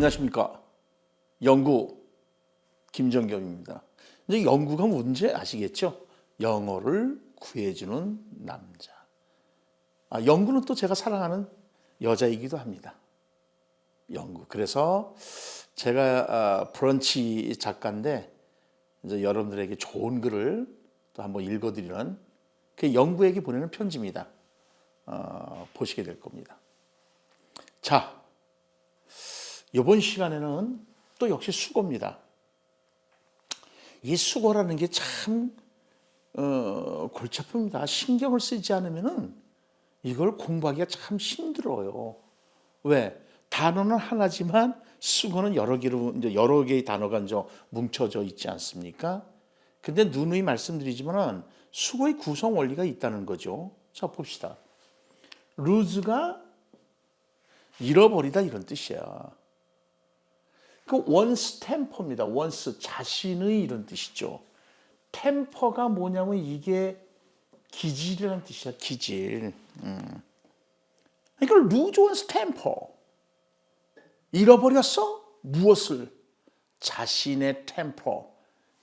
안녕하십니까. 영구 김정겸입니다. 이제 영구가 뭔지 아시겠죠? 영어를 구해주는 남자. 아, 영구는 또 제가 사랑하는 여자이기도 합니다. 영구. 그래서 제가 아, 브런치 작가인데 이제 여러분들에게 좋은 글을 또 한번 읽어드리는 그 영구에게 보내는 편지입니다. 어, 보시게 될 겁니다. 자, 이번 시간에는 또 역시 수고입니다. 이 수고라는 게참 어, 골치 아픕니다. 신경을 쓰지 않으면은 이걸 공부하기가 참 힘들어요. 왜? 단어는 하나지만 수고는 여러 개로 여러 개의 단어가 이제 뭉쳐져 있지 않습니까? 근데 누누이 말씀드리지만은 수고의 구성 원리가 있다는 거죠. 자 봅시다. 루즈가 잃어버리다 이런 뜻이야. 그 원스 템퍼입니다. 원스 자신의 이런 뜻이죠. 템퍼가 뭐냐면 이게 기질이라는 뜻이야. 기질. 음. 그러니까 템퍼. 잃어버렸어? 무엇을? 자신의 템퍼,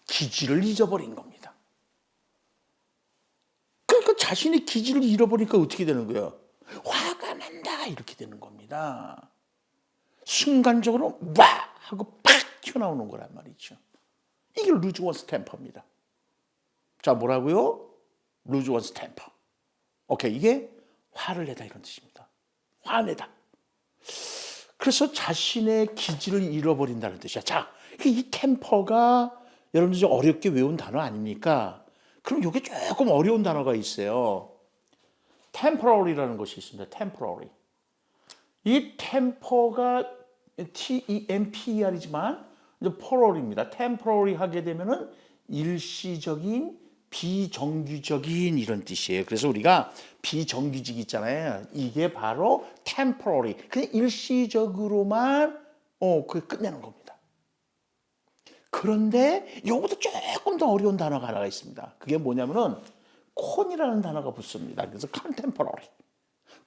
기질을 잊어버린 겁니다. 그러니까 자신의 기질을 잃어버리니까 어떻게 되는 거예요? 화가 난다 이렇게 되는 겁니다. 순간적으로 와 하고 팍 튀어나오는 거란 말이죠. 이게 루즈 원스 템퍼입니다. 자 뭐라고요? 루즈 원스 템퍼. 오케이 이게 화를 내다 이런 뜻입니다. 화내다. 그래서 자신의 기질을 잃어버린다는 뜻이야. 자, 이 템퍼가 여러분들 좀 어렵게 외운 단어 아닙니까? 그럼 이게 조금 어려운 단어가 있어요. temporary라는 것이 있습니다. temporary. 이 템퍼가 T-E-M-P-E-R이지만 이제 poral입니다. temporary 하게 되면은 일시적인 비정규적인 이런 뜻이에요. 그래서 우리가 비정규직 있잖아요. 이게 바로 temporary. 그냥 일시적으로만 어, 그 끝내는 겁니다. 그런데 요것도 조금 더 어려운 단어가 하나가 있습니다. 그게 뭐냐면은 콘이라는 단어가 붙습니다. 그래서 contemporary.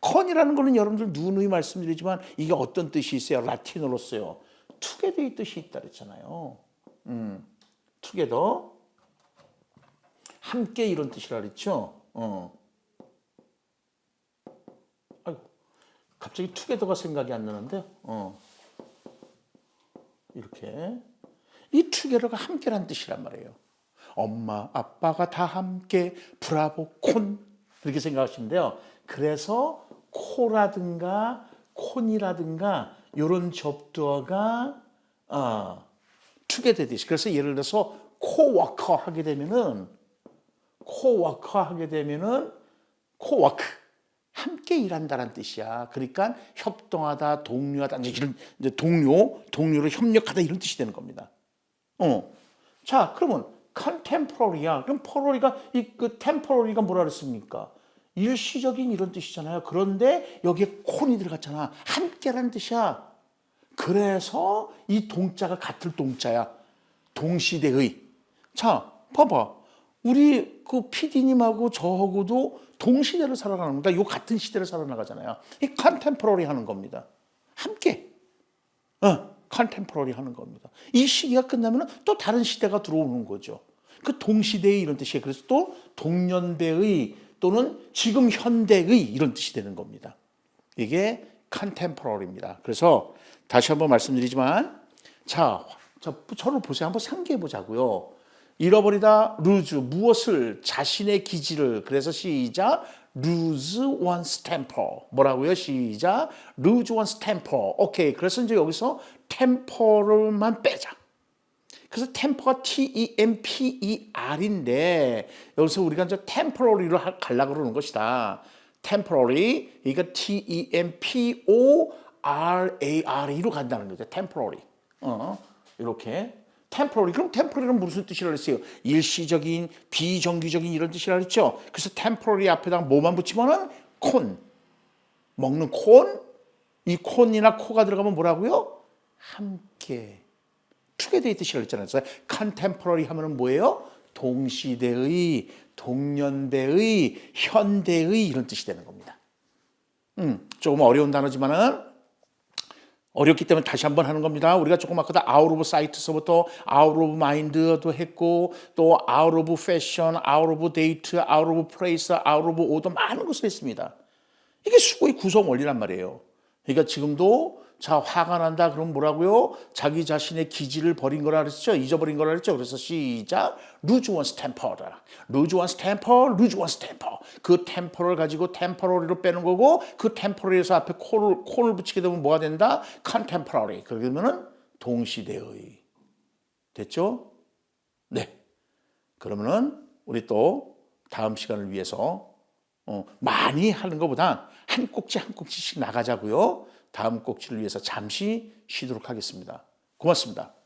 컨이라는 거는 여러분들 누누이 말씀드리지만 이게 어떤 뜻이 있어요? 라틴어로 써요. 투게더의 뜻이 있다 그랬잖아요. 음, 투게더. 함께 이런 뜻이라 그랬죠. 어. 아이고, 갑자기 투게더가 생각이 안 나는데, 어. 이렇게 이 투게더가 함께란 뜻이란 말이에요. 엄마, 아빠가 다 함께 브라보 콘 이렇게 생각하시면 돼요. 그래서 코라든가 콘이라든가 이런 접두어가 어, 투게더듯이 그래서 예를 들어서 코워커 하게 되면은 코워커 하게 되면은 코워크 함께 일한다는 뜻이야. 그러니까 협동하다, 동료하다 이런 이제 동료, 동료로 협력하다 이런 뜻이 되는 겁니다. 어. 자, 그러면 contemporary야. 그럼 포로리가 이그 temporary가 뭐라 그랬습니까? 일시적인 이런 뜻이잖아요. 그런데 여기에 콘이 들어갔잖아. 함께라는 뜻이야. 그래서 이 동자가 같을 동자야. 동시대의. 자, 봐봐. 우리 그 PD님하고 저하고도 동시대를 살아가는 겁니다. 요 같은 시대를 살아나가잖아요. 이 컨템포러리 하는 겁니다. 함께. 어, 컨템포러리 하는 겁니다. 이 시기가 끝나면 또 다른 시대가 들어오는 거죠. 그 동시대의 이런 뜻이에요. 그래서 또 동년배의 또는 지금 현대의 이런 뜻이 되는 겁니다. 이게 컨템포러리입니다. 그래서 다시 한번 말씀드리지만 자, 저, 저를 보세요. 한번 상기해 보자고요. 잃어버리다 루즈. 무엇을? 자신의 기질을. 그래서 시작. lose one's temper 뭐라고요? 시작. lose one's temper 오케이. 그래서 이제 여기서 temper만 빼자 그래서 temper가 T E M P E R인데 여기서 우리가 이제 temporary로 가려고 그러는 것이다. temporary 그러니까 T E M P O R A R E로 간다는 거죠. temporary. 어 이렇게. 템포러리 그럼 템포러리는 무슨 뜻이라 그랬어요? 일시적인 비정규적인 이런 뜻이라 그랬죠. 그래서 템포러리 앞에다가 뭐만 붙이면은 콘 먹는 콘 이 콘이나 코가 들어가면 뭐라고요? 함께 그랬잖아요. 그래서 컨템포러리 하면은 뭐예요? 동시대의 동년배의 현대의 이런 뜻이 되는 겁니다. 음, 조금 어려운 단어지만은 어렵기 때문에 다시 한번 하는 겁니다. 우리가 조금 아까 아웃 오브 사이트서부터 아웃 오브 마인드도 했고 또 아웃 오브 패션, 아웃 오브 데이트, 아웃 오브 플레이스, 아웃 오브 오더 많은 것을 했습니다. 이게 수고의 구성 원리란 말이에요. 그러니까 지금도 자 화가 난다 그럼 뭐라고요? 자기 자신의 기질을 버린 거라 그랬죠. 잊어버린 거라 그랬죠. 그래서 시작 루즈 원스 템퍼다. 루즈 원스 템퍼, 루즈 원스 템퍼. 그 템퍼를 가지고 템퍼러리로 빼는 거고 그 템퍼러리에서 앞에 콜을 콜을 붙이게 되면 뭐가 된다? 컨템퍼러리. 그러면은 동시대의. 됐죠? 네. 그러면은 우리 또 다음 시간을 위해서 어, 많이 하는 것보다 한 꼭지 한 꼭지씩 나가자고요. 다음 꼭지를 위해서 잠시 쉬도록 하겠습니다. 고맙습니다.